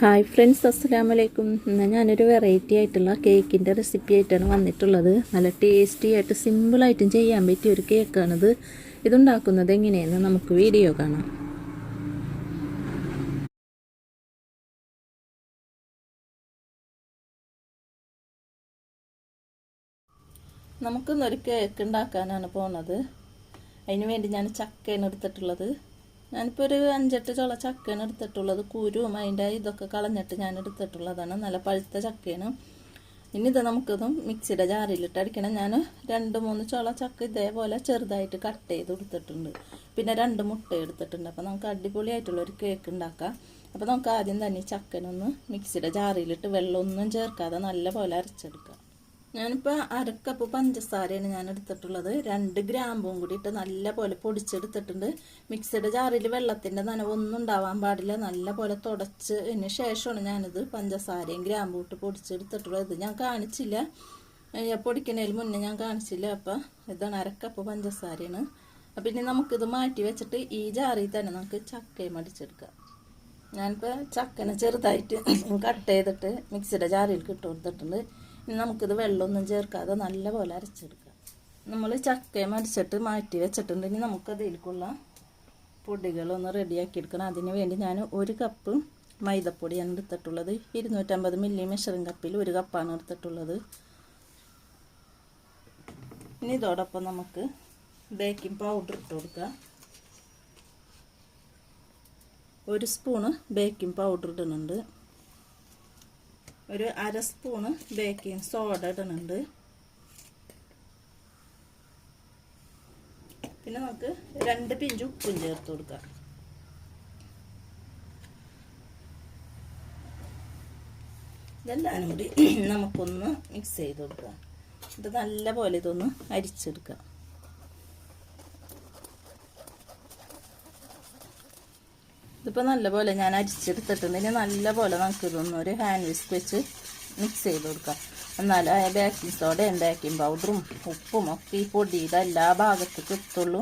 Hi friends അസ്സലാമു അലൈക്കും ഇന്ന് ഞാനൊരു വെറൈറ്റി ആയിട്ടുള്ള കേക്കിന്റെ റെസിപ്പി ആയിട്ടാണ് വന്നിട്ടുള്ളത്. നല്ല ടേസ്റ്റി ആയിട്ട് സിമ്പിളായിട്ടും ചെയ്യാൻ പറ്റിയ ഒരു കേക്കാണിത് ഇതുണ്ടാക്കുന്നത് എങ്ങനെയെന്ന് നമുക്ക് വീഡിയോ കാണാം. നമുക്കിന്നൊരു കേക്ക് ഉണ്ടാക്കാനാണ് പോണത്. അതിന് വേണ്ടി ഞാൻ ചക്കയാണ് എടുത്തിട്ടുള്ളത്. ഞാനിപ്പോൾ ഒരു അഞ്ചെട്ട് ചുള ചക്കയാണ് എടുത്തിട്ടുള്ളത്. കുരുവും അതിന്റെ ഇതൊക്കെ കളഞ്ഞിട്ട് ഞാൻ എടുത്തിട്ടുള്ളതാണ് നല്ല പഴുത്ത ചക്കയാണ് ഇനി ഇത് നമുക്കിതും മിക്സിയുടെ ജാറിലിട്ട് അടിക്കണം. ഞാൻ രണ്ട് മൂന്ന് ചുള ചക്ക ഇതേപോലെ ചെറുതായിട്ട് കട്ട് ചെയ്ത് കൊടുത്തിട്ടുണ്ട്. പിന്നെ രണ്ട് മുട്ട എടുത്തിട്ടുണ്ട്. അപ്പോൾ നമുക്ക് അടിപൊളിയായിട്ടുള്ള ഒരു കേക്ക് ഉണ്ടാക്കാം. അപ്പോൾ നമുക്ക് ആദ്യം തന്നെ ചക്കനൊന്ന് മിക്സിയുടെ ജാറിലിട്ട് വെള്ളമൊന്നും ചേർക്കാതെ നല്ല പോലെ അരച്ചെടുക്കാം. ഞാനിപ്പോൾ അരക്കപ്പ് പഞ്ചസാരയാണ് ഞാൻ എടുത്തിട്ടുള്ളത്. രണ്ട് ഗ്രാമ്പും കൂടി ഇട്ട് നല്ല പോലെ പൊടിച്ചെടുത്തിട്ടുണ്ട് മിക്സഡ് ജാറിൽ വെള്ളത്തിന്റെ നനവൊന്നും ഉണ്ടാവാൻ പാടില്ല. നല്ല പോലെ തുടച്ച് അതിന് ശേഷമാണ് ഞാനിത് പഞ്ചസാരയും ഗ്രാമ്പും ഇട്ട് പൊടിച്ചെടുത്തിട്ടുള്ളത്. ഇത് ഞാൻ കാണിച്ചില്ല. പൊടിക്കുന്നതിന് മുന്നേ ഞാൻ കാണിച്ചില്ല. അപ്പോൾ ഇതാണ് അരക്കപ്പ് പഞ്ചസാരയാണ്. അപ്പം ഇനി നമുക്കിത് മാറ്റി വെച്ചിട്ട് ഈ ജാറിൽ തന്നെ നമുക്ക് ചക്കയും അടിച്ചെടുക്കാം. ഞാനിപ്പോൾ ചക്കനെ ചെറുതായിട്ട് കട്ട് ചെയ്തിട്ട് മിക്സിയുടെ ജാറിൽ ഇട്ട് കൊടുത്തിട്ടുണ്ട്. ഇനി നമുക്കിത് വെള്ളമൊന്നും ചേർക്കാതെ നല്ലപോലെ അരച്ചെടുക്കാം. നമ്മൾ ചക്കയും അരച്ചിട്ട് മാറ്റി വെച്ചിട്ടുണ്ട്. ഇനി നമുക്കതിലേക്കുള്ള പൊടികളൊന്ന് റെഡിയാക്കി എടുക്കണം അതിന് വേണ്ടി ഞാൻ ഒരു കപ്പ് മൈദപ്പൊടിയാണ് എടുത്തിട്ടുള്ളത് ഇരുന്നൂറ്റമ്പത് മില്ലി മെഷറിംഗ് കപ്പിൽ ഒരു കപ്പാണ് എടുത്തിട്ടുള്ളത്. ഇനി ഇതോടൊപ്പം നമുക്ക് ബേക്കിംഗ് പൗഡർ ഇട്ട് കൊടുക്കാം. ഒരു സ്പൂണ് ബേക്കിംഗ് പൗഡർ ഇടുന്നുണ്ട്. ഒരു അര സ്പൂണ് ബേക്കിംഗ് സോഡ ഇടുന്നുണ്ട് പിന്നെ നമുക്ക് രണ്ട് പിഞ്ച് ഉപ്പും ചേർത്ത് കൊടുക്കാം. ഇതെല്ലാം കൂടി നമുക്കൊന്ന് മിക്സ് ചെയ്ത് കൊടുക്കാം. ഇത് നല്ല പോലെ ഇതൊന്ന് അരിച്ചെടുക്കാം. ഇതിപ്പോൾ നല്ലപോലെ ഞാൻ അരിച്ചെടുത്തിട്ടുണ്ട്. ഇനി നല്ലപോലെ നമുക്ക് ഇതൊന്നും ഒരു ഹാൻഡ് വിസ്ക് വെച്ച് മിക്സ് ചെയ്ത് കൊടുക്കാം. എന്നാൽ ബേക്കിംഗ് സോഡയും ബേക്കിംഗ് പൗഡറും ഉപ്പും ഒക്കെ ഈ പൊടിയുടെ എല്ലാ ഭാഗത്തേക്കും എത്തുള്ളൂ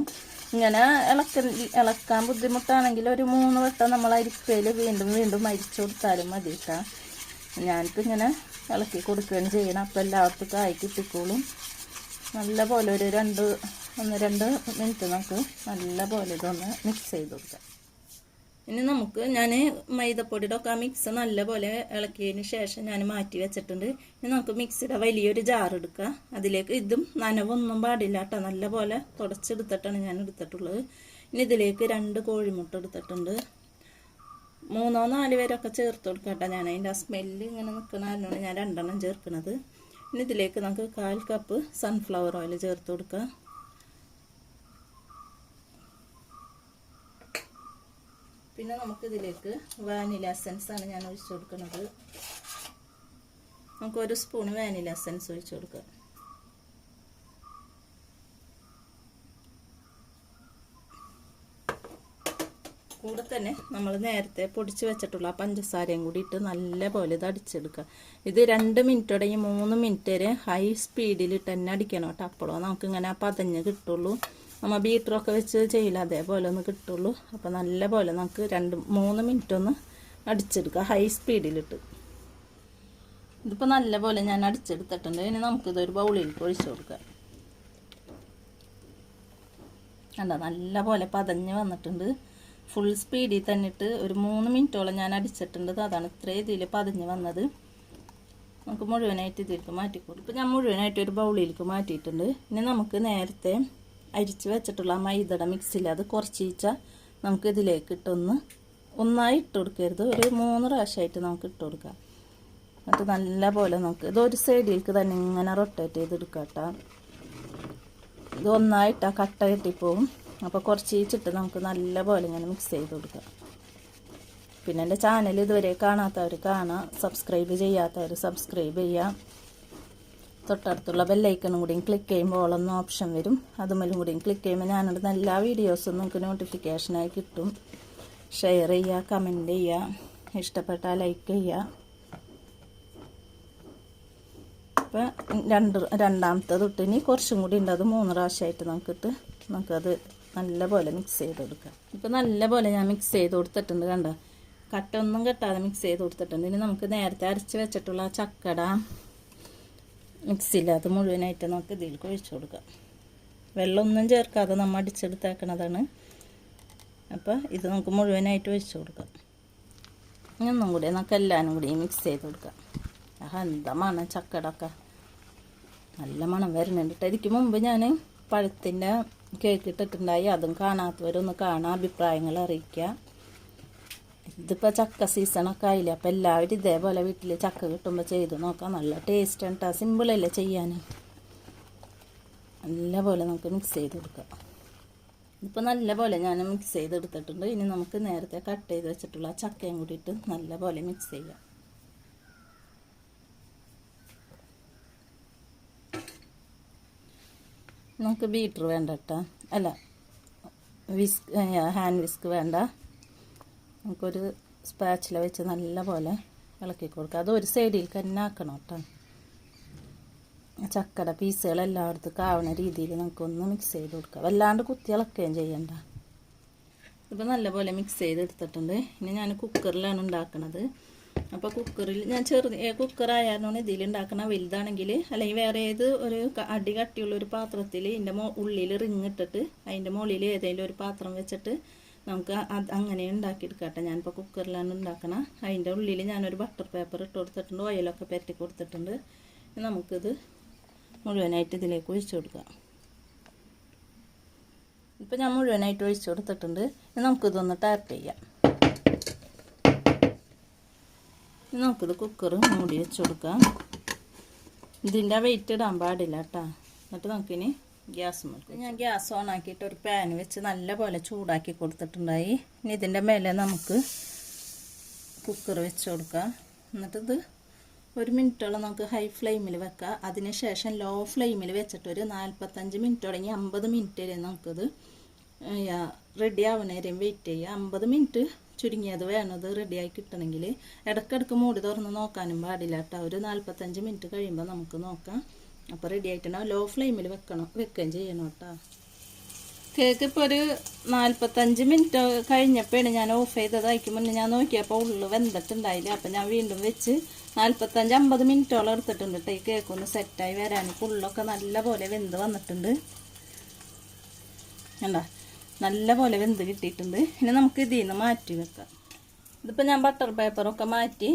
ഇങ്ങനെ ഇളക്ക ഇളക്കാൻ ബുദ്ധിമുട്ടാണെങ്കിൽ ഒരു മൂന്ന് വട്ടം നമ്മൾ അരിപ്പയിൽ വീണ്ടും വീണ്ടും അരിച്ചു കൊടുത്താലും മതി കേട്ടോ ഞാനിപ്പോൾ ഇങ്ങനെ ഇളക്കി കൊടുക്കുകയും ചെയ്യണം. അപ്പോൾ എല്ലാവർക്കും ആയി കിട്ടിക്കോളും. നല്ല പോലെ ഒരു രണ്ട് ഒന്ന് രണ്ട് മിനിറ്റ് നമുക്ക് നല്ല പോലെ ഇതൊന്ന് മിക്സ് ചെയ്ത് കൊടുക്കാം. ഇനി നമുക്ക് ഞാൻ മൈദപ്പൊടിയുടെ ഒക്കെ മിക്സ് നല്ലപോലെ ഇളക്കിയതിന് ശേഷം ഞാൻ മാറ്റി വെച്ചിട്ടുണ്ട്. ഇനി നമുക്ക് മിക്സിയുടെ വലിയൊരു ജാർ എടുക്കുക. അതിലേക്ക് ഇതും നനവൊന്നും പാടില്ല കേട്ടോ. നല്ലപോലെ തുടച്ചെടുത്തിട്ടാണ് ഞാൻ എടുത്തിട്ടുള്ളത്. ഇനി ഇതിലേക്ക് രണ്ട് കോഴിമുട്ട എടുത്തിട്ടുണ്ട്. മൂന്നോ നാല് പേരൊക്കെ ചേർത്ത് കൊടുക്കാം കേട്ടോ ഞാൻ. അതിന്റെ ആ സ്മെല്ല് ഇങ്ങനെ നിൽക്കണതിനാണ് ഞാൻ രണ്ടെണ്ണം ചേർക്കുന്നത്. ഇനി ഇതിലേക്ക് നമുക്ക് കാൽ കപ്പ് സൺഫ്ലവർ ഓയിൽ ചേർത്ത് കൊടുക്കുക. പിന്നെ നമുക്ക് ഇതിലേക്ക് വാനില എസൻസ് ആണ് ഞാൻ ഒഴിച്ചു കൊടുക്കുന്നത്. നമുക്ക് ഒരു സ്പൂൺ വാനില എസൻസ് ഒഴിച്ചു കൊടുക്കുക കൂടെ തന്നെ നമ്മൾ നേരത്തെ പൊടിച്ച് വെച്ചിട്ടുള്ള പഞ്ചസാരയും കൂടി ഇട്ട് നല്ല പോലെ ഇത് അടിച്ചെടുക്കുക. ഇത് രണ്ട് മിനിറ്റ് തുടങ്ങി മൂന്ന് മിനിറ്റ് വരെ ഹൈ സ്പീഡിൽ ഇട്ട് തന്നെ അടിക്കണം കേട്ടോ. അപ്പോഴോ നമുക്കിങ്ങനെ പതഞ്ഞ് കിട്ടുള്ളൂ. നമ്മൾ ബീറ്ററൊക്കെ വെച്ച് ചെയ്യില്ല. അതേപോലെ ഒന്ന് കിട്ടുള്ളൂ. അപ്പോൾ നല്ല പോലെ നമുക്ക് രണ്ട് മൂന്ന് മിനിറ്റ് ഒന്ന് അടിച്ചെടുക്കുക ഹൈ സ്പീഡിലിട്ട് ഇതിപ്പോൾ നല്ല പോലെ ഞാൻ അടിച്ചെടുത്തിട്ടുണ്ട്. ഇനി നമുക്കിതൊരു ബൗളിലേക്ക് ഒഴിച്ചു കൊടുക്കാം. കണ്ട? നല്ല പോലെ പതഞ്ഞ് വന്നിട്ടുണ്ട്. ഫുൾ സ്പീഡിൽ തന്നിട്ട് ഒരു മൂന്ന് മിനിറ്റോളം ഞാൻ അടിച്ചിട്ടുണ്ട്. അതാണ് ഇത്രയും ഇതിൽ പതഞ്ഞ് വന്നത്. നമുക്ക് മുഴുവനായിട്ട് ഇതിലേക്ക് മാറ്റിക്കൊടുക്കും. ഞാൻ മുഴുവനായിട്ട് ഒരു ബൗളിലേക്ക് മാറ്റിയിട്ടുണ്ട്. ഇനി നമുക്ക് നേരത്തെ അരിച്ച് വെച്ചിട്ടുള്ള മൈദയുടെ മിക്സിൽ അത് കുറച്ചീച്ച നമുക്ക് ഇതിലേക്ക് ഇട്ടൊന്ന് ഒന്നായി ഇട്ട് കൊടുക്കരുത്. ഒരു മൂന്ന് പ്രാവശ്യമായിട്ട് നമുക്ക് ഇട്ട് കൊടുക്കാം. എന്നിട്ട് നല്ല പോലെ നമുക്ക് ഇത് ഒരു സൈഡിലേക്ക് തന്നെ ഇങ്ങനെ റൊട്ടേറ്റ് ചെയ്തെടുക്കാം കേട്ടോ ഇത് ഒന്നായിട്ടാ കട്ട കെട്ടിപ്പോവും. അപ്പോൾ കുറച്ചീച്ചിട്ട് നമുക്ക് നല്ല പോലെ ഇങ്ങനെ മിക്സ് ചെയ്ത് കൊടുക്കാം. പിന്നെ എന്റെ ചാനൽ ഇതുവരെ കാണാത്തവർ കാണാം സബ്സ്ക്രൈബ് ചെയ്യാത്തവർ സബ്സ്ക്രൈബ് ചെയ്യാം. തൊട്ടടുത്തുള്ള ബെല്ലൈക്കണും കൂടിയും ക്ലിക്ക് ചെയ്യുമ്പോൾ ഓളൊന്ന് ഓപ്ഷൻ വരും. അതുമല്ലും കൂടിയും ക്ലിക്ക് ചെയ്യുമ്പോൾ ഞാനിടുന്ന എല്ലാ വീഡിയോസും നിങ്ങൾക്ക് നോട്ടിഫിക്കേഷനായി കിട്ടും. ഷെയർ ചെയ്യുക കമന്റ് ചെയ്യുക ഇഷ്ടപ്പെട്ടാൽ ലൈക്ക് ചെയ്യുക. അപ്പം രണ്ട് രണ്ടാമത്തെ തൊട്ടിനി കുറച്ചും കൂടി ഉണ്ട്. അത് മൂന്ന് പ്രാവശ്യമായിട്ട് നമുക്കിട്ട് നമുക്കത് നല്ല പോലെ മിക്സ് ചെയ്ത് കൊടുക്കാം. ഇപ്പം നല്ലപോലെ ഞാൻ മിക്സ് ചെയ്ത് കൊടുത്തിട്ടുണ്ട് കണ്ടോ? കട്ടൊന്നും കെട്ടാതെ മിക്സ് ചെയ്ത് കൊടുത്തിട്ടുണ്ട്. ഇനി നമുക്ക് നേരത്തെ അരച്ച് വെച്ചിട്ടുള്ള ചക്കട മിക്സിയിൽ അത് മുഴുവനായിട്ട് നമുക്ക് ഇതിലേക്ക് ഒഴിച്ചു കൊടുക്കാം. വെള്ളമൊന്നും ചേർക്കാതെ നമ്മൾ അടിച്ചെടുത്തേക്കണതാണ്. അപ്പോൾ ഇത് നമുക്ക് മുഴുവനായിട്ട് ഒഴിച്ചു കൊടുക്കാം. ഇനി ഒന്നും കൂടി നമുക്ക് എല്ലാവരും കൂടി മിക്സ് ചെയ്ത് കൊടുക്കാം. ആഹ് എന്താ മണം ചക്കടൊക്കെ. നല്ല മണം വരുന്നുണ്ട് എനിക്ക് മുമ്പ് ഞാൻ പഴത്തിന്റെ കേക്ക് ഇട്ടിട്ടുണ്ടായി. അതും കാണാത്തവരൊന്ന് കാണാൻ അഭിപ്രായങ്ങൾ അറിയിക്കുക ഇതിപ്പോൾ ചക്ക സീസണൊക്കെ ആയില്ലേ? അപ്പോൾ എല്ലാവരും ഇതേപോലെ വീട്ടിൽ ചക്ക കിട്ടുമ്പോൾ ചെയ്ത് നോക്കാം. നല്ല ടേസ്റ്റ് ഉണ്ട്? സിമ്പിളല്ലേ ചെയ്യാൻ നല്ലപോലെ നമുക്ക് മിക്സ് ചെയ്ത് കൊടുക്കാം ഇപ്പോൾ നല്ലപോലെ ഞാൻ മിക്സ് ചെയ്തെടുത്തിട്ടുണ്ട് ഇനി നമുക്ക് നേരത്തെ കട്ട് ചെയ്ത് വെച്ചിട്ടുള്ള ചക്കയും കൂടിയിട്ട് നല്ലപോലെ മിക്സ് ചെയ്യാം. നമുക്ക് ബീറ്റർ വേണ്ട കേട്ടോ അല്ല വിസ്ക് ഹാൻഡ് വിസ്ക് വേണ്ട. നമുക്കൊരു സ്പാച്ചില വെച്ച് നല്ലപോലെ ഇളക്കി കൊടുക്കുക. അത് ഒരു സൈഡിൽ തന്നെ ആക്കണം കേട്ടോ. ചക്കട പീസുകൾ എല്ലായിടത്തും കാവണ രീതിയിൽ നമുക്കൊന്ന് മിക്സ് ചെയ്ത് കൊടുക്കുക വല്ലാണ്ട് കുത്തി ഇളക്കുകയും ചെയ്യണ്ട. ഇപ്പോൾ നല്ലപോലെ മിക്സ് ചെയ്ത് എടുത്തിട്ടുണ്ട്. ഇനി ഞാൻ കുക്കറിലാണ് ഉണ്ടാക്കുന്നത് അപ്പോൾ കുക്കറിൽ ഞാൻ ചെറു കുക്കറായിരുന്നു ഇതിൽ ഉണ്ടാക്കണ. വലുതാണെങ്കിൽ അല്ലെങ്കിൽ വേറെ ഏത് ഒരു അടി കട്ടിയുള്ള ഒരു പാത്രത്തിൽ ഇതിന്റെ മോ ഉള്ളിൽ റിങ് ഇട്ടിട്ട് അതിന്റെ മുകളിൽ ഏതെങ്കിലും ഒരു പാത്രം വെച്ചിട്ട് നമുക്ക് അങ്ങനെ ഉണ്ടാക്കിയെടുക്കട്ടെ. ഞാനിപ്പോൾ കുക്കറിലാണ് ഉണ്ടാക്കണം. അതിന്റെ ഉള്ളിൽ ഞാനൊരു ബട്ടർ പേപ്പർ ഇട്ട് കൊടുത്തിട്ടുണ്ട്. ഓയിലൊക്കെ പെറ്റി കൊടുത്തിട്ടുണ്ട്. നമുക്കിത് മുഴുവനായിട്ട് ഇതിലേക്ക് ഒഴിച്ചു കൊടുക്കാം. ഇപ്പം ഞാൻ മുഴുവനായിട്ട് ഒഴിച്ചു കൊടുത്തിട്ടുണ്ട്. നമുക്കിതൊന്ന് ടാപ്പ് ചെയ്യാം. നമുക്കിത് കുക്കർ മൂടി വെച്ച് കൊടുക്കാം. ഇതിന്റെ വെയിറ്റ് ഇടാൻ പാടില്ല കേട്ടോ എന്നിട്ട് നമുക്കിനി ഗ്യാസ് മുറിക്കും ഞാൻ ഗ്യാസ് ഓൺ ആക്കിയിട്ട് ഒരു പാൻ വെച്ച് നല്ല പോലെ ചൂടാക്കി കൊടുത്തിട്ടുണ്ടായി. ഇനി ഇതിന്റെ മേലെ നമുക്ക് കുക്കർ വെച്ച് കൊടുക്കാം. എന്നിട്ടിത് ഒരു മിനിറ്റോളം നമുക്ക് ഹൈ ഫ്ലെയിമിൽ വെക്കാം. അതിനുശേഷം ലോ ഫ്ലെയിമിൽ വെച്ചിട്ട് ഒരു നാൽപ്പത്തഞ്ച് മിനിറ്റ് തുടങ്ങി അമ്പത് മിനിറ്റ് വരെ നമുക്കത് റെഡി ആവുന്നവരെയും വെയിറ്റ് ചെയ്യുക അമ്പത് മിനിറ്റ് ചുരുങ്ങിയത് വേണത് റെഡിയായി കിട്ടണമെങ്കിൽ ഇടയ്ക്കിടയ്ക്ക് മൂടി തുറന്ന് നോക്കാനും പാടില്ല കേട്ടോ. ഒരു നാൽപ്പത്തഞ്ച് മിനിറ്റ് കഴിയുമ്പോൾ നമുക്ക് നോക്കാം. അപ്പോൾ റെഡി ആയിട്ടുണ്ടാവും ലോ ഫ്ലെയിമിൽ വെക്കണം. വെക്കുകയും ചെയ്യണം കേട്ടോ. കേക്ക് ഇപ്പോൾ ഒരു നാൽപ്പത്തഞ്ച് മിനിറ്റ് കഴിഞ്ഞപ്പോഴാണ് ഞാൻ ഓഫ് ചെയ്തത്. അതിക്ക് മുന്നേ ഞാൻ നോക്കിയപ്പോൾ ഉള്ളു വെന്തിട്ടുണ്ടായില്ല. അപ്പം ഞാൻ വീണ്ടും വെച്ച് നാൽപ്പത്തഞ്ച് അമ്പത് മിനിറ്റോളം എടുത്തിട്ടുണ്ട് കേട്ടോ ഈ കേക്ക് ഒന്ന് സെറ്റായി വരാൻ. ഉള്ളൊക്കെ നല്ല പോലെ വെന്ത് വന്നിട്ടുണ്ട്. കണ്ടോ? നല്ല പോലെ വെന്ത് കിട്ടിയിട്ടുണ്ട്. ഇനി നമുക്ക് ഇതിൽ നിന്ന് മാറ്റി വെക്കാം. ഇതിപ്പോൾ ഞാൻ ബട്ടർ പേപ്പറൊക്കെ മാറ്റി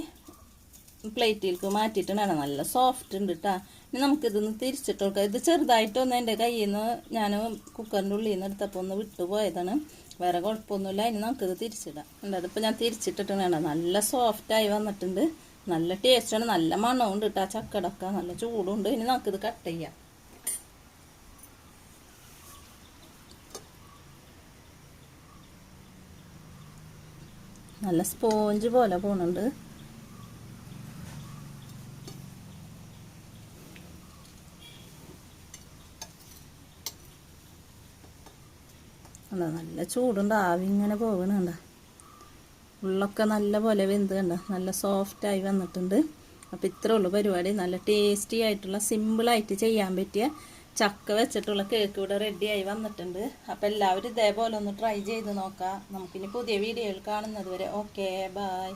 പ്ലേറ്റിലേക്ക് മാറ്റിയിട്ടുണ്ടാണ് നല്ല സോഫ്റ്റ് ഉണ്ട് കേട്ടോ. ഇനി നമുക്കിതൊന്ന് തിരിച്ചിട്ട് കൊടുക്കാം ഇത് ചെറുതായിട്ടൊന്ന് എന്റെ കയ്യിൽ നിന്ന് ഞാൻ കുക്കറിന്റെ ഉള്ളിൽ നിന്ന് എടുത്തപ്പോൾ ഒന്ന് വിട്ടുപോയതാണ് വേറെ കുഴപ്പമൊന്നുമില്ല. ഇനി നമുക്കിത് തിരിച്ചിടാം. ഉണ്ട് അതിപ്പോൾ ഞാൻ തിരിച്ചിട്ടിട്ട് വേണ്ട നല്ല സോഫ്റ്റായി വന്നിട്ടുണ്ട്. നല്ല ടേസ്റ്റാണ് നല്ല മണമുണ്ട് കേട്ടോ ആ ചക്കടക്ക നല്ല ചൂടുണ്ട്. ഇനി നമുക്കിത് കട്ട് ചെയ്യാം. നല്ല സ്പോഞ്ച് പോലെ പോണുണ്ട്. കണ്ടോ? നല്ല ചൂടുണ്ട്. ആവി ഇങ്ങനെ പോകണുണ്ട ഉള്ളൊക്കെ നല്ല പോലെ വെന്ത് കണ്ട? നല്ല സോഫ്റ്റായി വന്നിട്ടുണ്ട്. അപ്പോൾ ഇത്രേ ഉള്ളൂ പരിപാടി. നല്ല ടേസ്റ്റി ആയിട്ടുള്ള സിമ്പിളായിട്ട് ചെയ്യാൻ പറ്റിയ ചക്ക വെച്ചിട്ടുള്ള കേക്ക് ഇവിടെ റെഡിയായി വന്നിട്ടുണ്ട്. അപ്പോൾ എല്ലാവരും ഇതേപോലെ ഒന്ന് ട്രൈ ചെയ്ത് നോക്കാം. നമുക്കിനി പുതിയ വീഡിയോയിൽ കാണുന്നത് വരെ. Okay bye